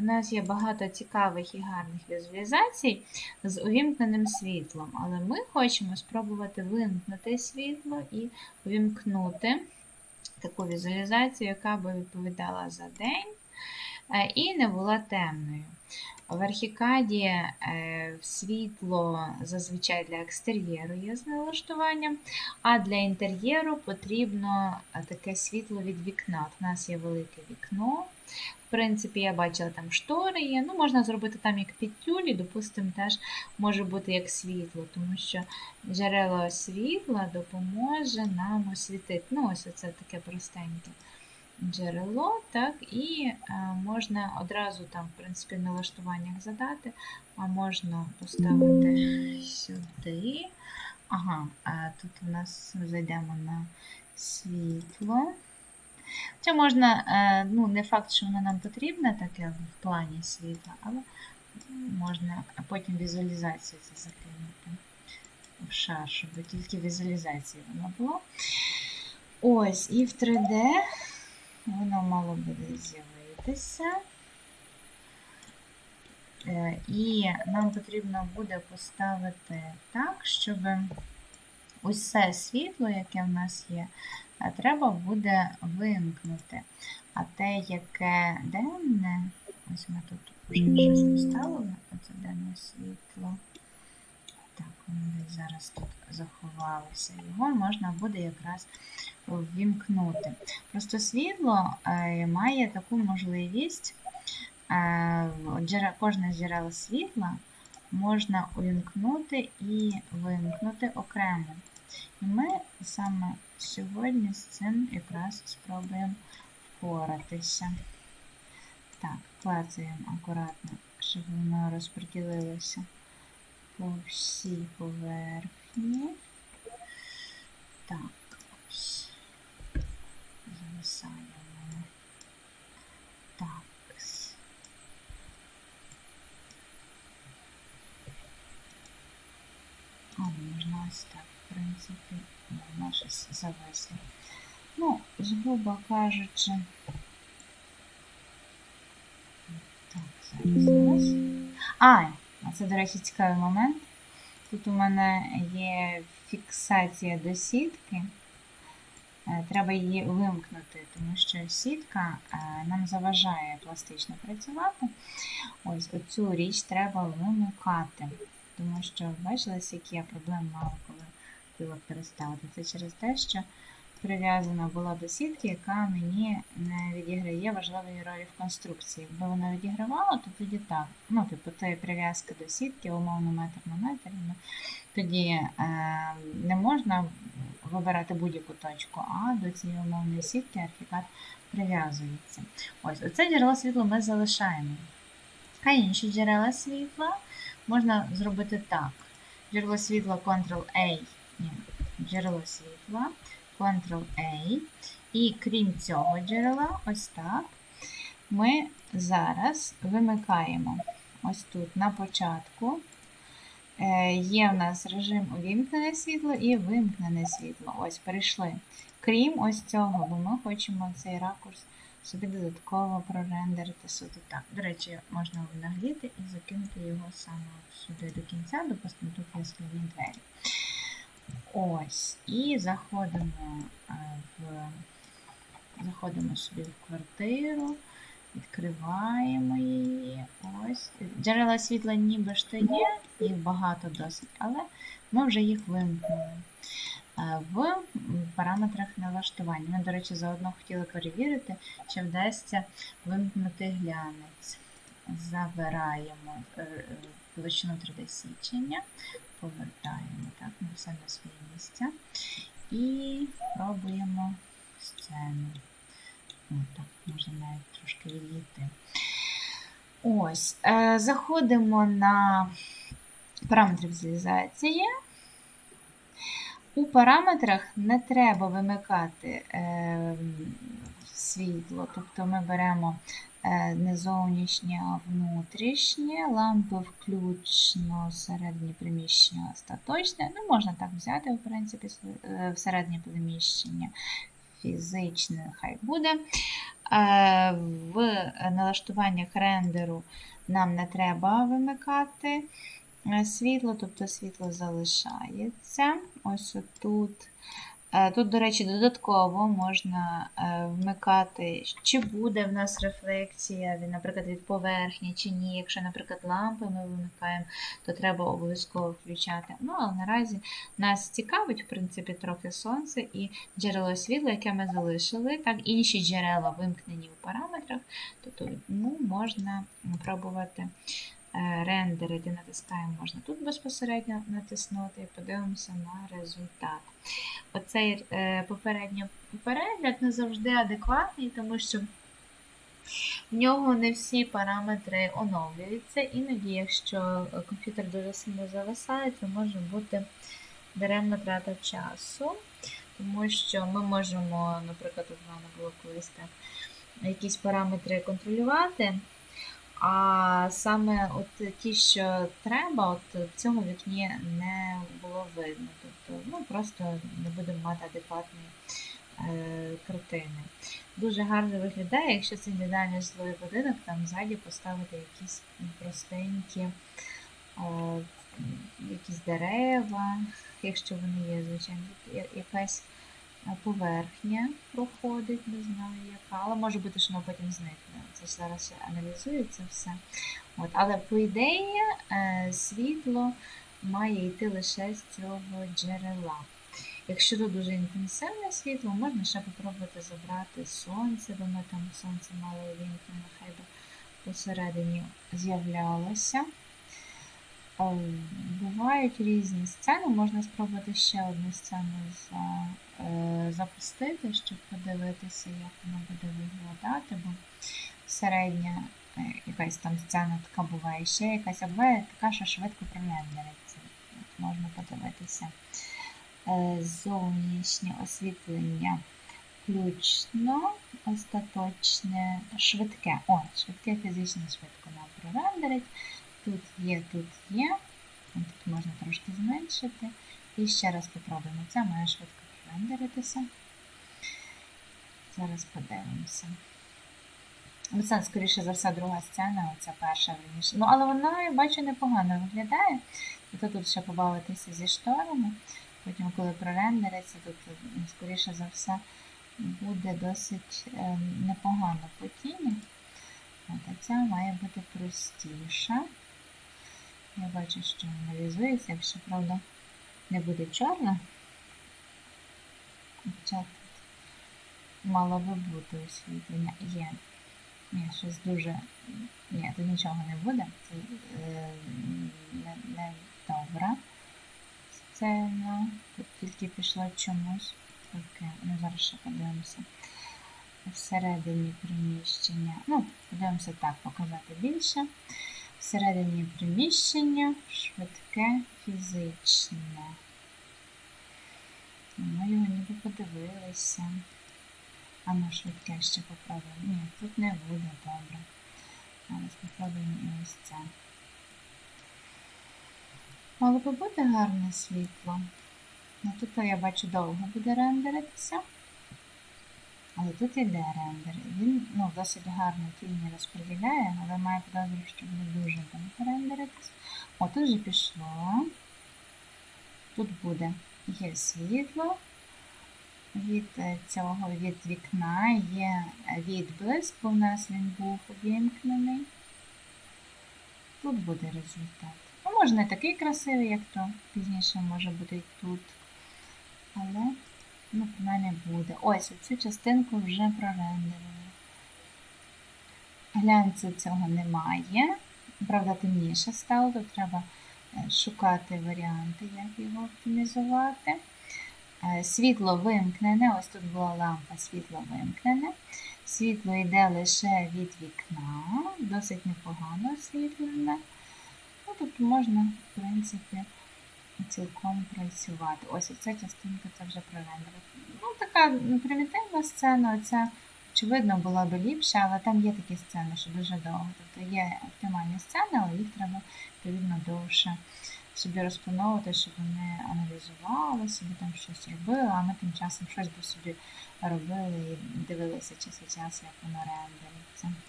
у нас є багато цікавих і гарних візуалізацій з увімкненим світлом, але ми хочемо спробувати вимкнути світло і увімкнути таку візуалізацію, яка би відповідала за день і не була темною. В архікаді е, світло зазвичай для екстер'єру є з налаштуванням, а для інтер'єру потрібно е, таке світло від вікна. От У нас є велике вікно. В принципі, я бачила, там штори є. Ну, можна зробити там як під тюлі, допустимо, теж може бути як світло, тому що джерело світла допоможе нам освітити. Ну, ось це таке простеньке джерело, так, і е, можна одразу там, в принципі, в налаштуваннях задати, а можна поставити сюди. Ага, а тут у нас зайдемо на світло. Хоча можна, е, ну, не факт, що воно нам потрібне таке в плані світла, але можна потім візуалізацію це закинути в шар, щоб тільки візуалізації воно було. Ось, і в 3D воно мало буде з'явитися. Е, І нам потрібно буде поставити так, щоб усе світло, яке в нас є, е, треба буде вимкнути. А те, яке денне, ось ми тут вже щось поставили, оце денне світло. Так, десь зараз тут заховалося. Його можна буде якраз ввімкнути. Просто світло е, має таку можливість, е, кожне з джерел світла можна увімкнути і вимкнути окремо. І ми саме сьогодні з цим якраз спробуємо впоратися. Так, клацаємо акуратно, щоб воно розподілилося по всій поверхні. Так, ось. Зависаємо. Так. А, можна ось так, в принципі, воно щось зависло. Ну, згуба кажучи. Так, зараз, зараз. А це, до речі, цікавий момент. Тут у мене є фіксація до сітки. Е, Треба її вимкнути, тому що сітка е, нам заважає пластично працювати. Ось оцю річ треба вимикати. Тому що бачили, які я проблем мала, коли хотіла переставити. Це через те, що прив'язана була до сітки, яка мені не відіграє важливої ролі в конструкції. Якби вона відігравала, то тоді так. Ну, типу, це прив'язка до сітки, умовно метр на метр. ну, Тоді е, не можна вибирати будь-яку точку, а до цієї умовної сітки архікад прив'язується. Ось, оце джерело світла ми залишаємо. А інші джерела світла можна зробити так. Джерело світла Ctrl-A, ні, джерело світла, Ctrl-A. І крім цього джерела, ось так, ми зараз вимикаємо ось тут на початку. Е, Є в нас режим увімкнене світло і вимкнене світло. Ось перейшли. Крім ось цього, бо ми хочемо цей ракурс собі додатково прорендерити сюди. Так, до речі, можна нагліти і закинути його саме сюди до кінця, допустимо, тут є двері. Ось. І заходимо е, в заходимо собі в квартиру, відкриваємо її. Ось. Джерела світла ніби ж то є, їх багато досить, але ми вже їх вимкнули. Е, В параметрах налаштування. Ми, до речі, заодно хотіли перевірити, чи вдасться вимкнути глянець. Забираємо е, 3D січення, повертаємо так, на все на своє місце. І пробуємо сцену. О, так, можна навіть трошки відійти. Ось, е, заходимо на параметри візуалізації. У параметрах не треба вимикати е, світло, тобто ми беремо е, не зовнішнє, а внутрішнє, лампи включно, середнє приміщення остаточне. Ну, можна так взяти, в принципі, е, середнє приміщення. фізичне, хай буде. Е, В налаштуваннях рендеру нам не треба вимикати світло, тобто світло залишається. Ось отут. Е, Тут, до речі, додатково можна е, вмикати, чи буде в нас рефлексія, наприклад, від поверхні, чи ні. Якщо, наприклад, лампи ми вимикаємо, то треба обов'язково включати. Ну, але наразі нас цікавить, в принципі, трохи сонце і джерело світла, яке ми залишили. Так, інші джерела вимкнені у параметрах, тобто ну, можна пробувати рендерити, натискаємо, можна тут безпосередньо натиснути і подивимося на результат. Оцей е, попередньо перегляд не завжди адекватний, тому що в нього не всі параметри оновлюються. Іноді, якщо комп'ютер дуже сильно зависає, це може бути даремна трата часу, тому що ми можемо, наприклад, у мене було колись так, якісь параметри контролювати. А саме от ті, що треба, от в цьому вікні не було видно. Тобто, ну просто не будемо мати адекватної е, картини. Дуже гарно виглядає, якщо це індивідуальний житловий будинок, там ззаді поставити якісь простенькі е, якісь дерева, якщо вони є, звичайно, якась поверхня проходить, не знаю яка, але може бути, що воно потім зникне. Це ж зараз аналізується все. От, але по ідеї е, світло має йти лише з цього джерела. Якщо тут дуже інтенсивне світло, можна ще попробувати забрати сонце, бо ми там сонце мало увімкнено, хай би посередині з'являлося. Бувають різні сцени, можна спробувати ще одну сцену за, е, запустити, щоб подивитися, як воно буде виглядати, бо середня е, якась там сцена така буває, ще якась, а буває така, що швидко прорендериться. Можна подивитися. Е, Зовнішнє освітлення включно, остаточне, швидке. О, швидке фізично швидко нам прорендерить. Тут є, тут є. Тут можна трошки зменшити. І ще раз попробуємо. Це має швидко прорендеритися. Зараз подивимося. Це, скоріше за все, друга сцена, оця перша верніше. Ну, але вона, я бачу, непогано виглядає. Тобто тут ще побавитися зі шторами. Потім, коли прорендериться, тут, ну, скоріше за все, буде досить е, непогано по тіні. А ця має бути простіша. Я бачу, що аналізується, якщо, правда, не буде чорна. Хоча тут мало би бути освітлення. Є. Ні, щось дуже. Ні, тут нічого не буде. Це е, не, не добра сцена. Тут тільки пішло чомусь. Таке. Ну, зараз ще подивимося. Всередині приміщення. Ну, подивимося так, показати більше. Всередині приміщення швидке фізичне. Ми його ніби подивилися. А ну швидке ще попробуємо. Ні, тут не буде добре. Зараз попробуємо і ось це. Мало би гарне світло. Ну, тут я бачу довго буде рендеритися. Але тут іде рендер. Він ну, досить гарно тіні розподіляє, але має підозру, що буде дуже довго рендеритись. О, тут вже пішло. Тут буде є світло від е, цього від вікна, є відблиск, бо в нас він був увімкнений. Тут буде результат. Ну, може не такий красивий, як то пізніше може бути і тут. Але ну, мене буде. Ось цю частинку вже прорендерили. Глянцю цього немає. Правда, темніше стало, то треба е, шукати варіанти, як його оптимізувати. Е, Світло вимкнене, ось тут була лампа, світло вимкнене. Світло йде лише від вікна, досить непогано освітлене. Ну, Тут можна, в принципі, цілком працювати. Ось ця частинка це вже прорендерити. Ну, така ну, примітивна сцена, оця, очевидно, була би ліпша, але там є такі сцени, що дуже довго. Тобто є оптимальні сцени, але їх треба відповідно довше собі розплановувати, щоб вони аналізували, собі там щось робили, а ми тим часом щось би собі робили і дивилися час від часу, як воно рендериться.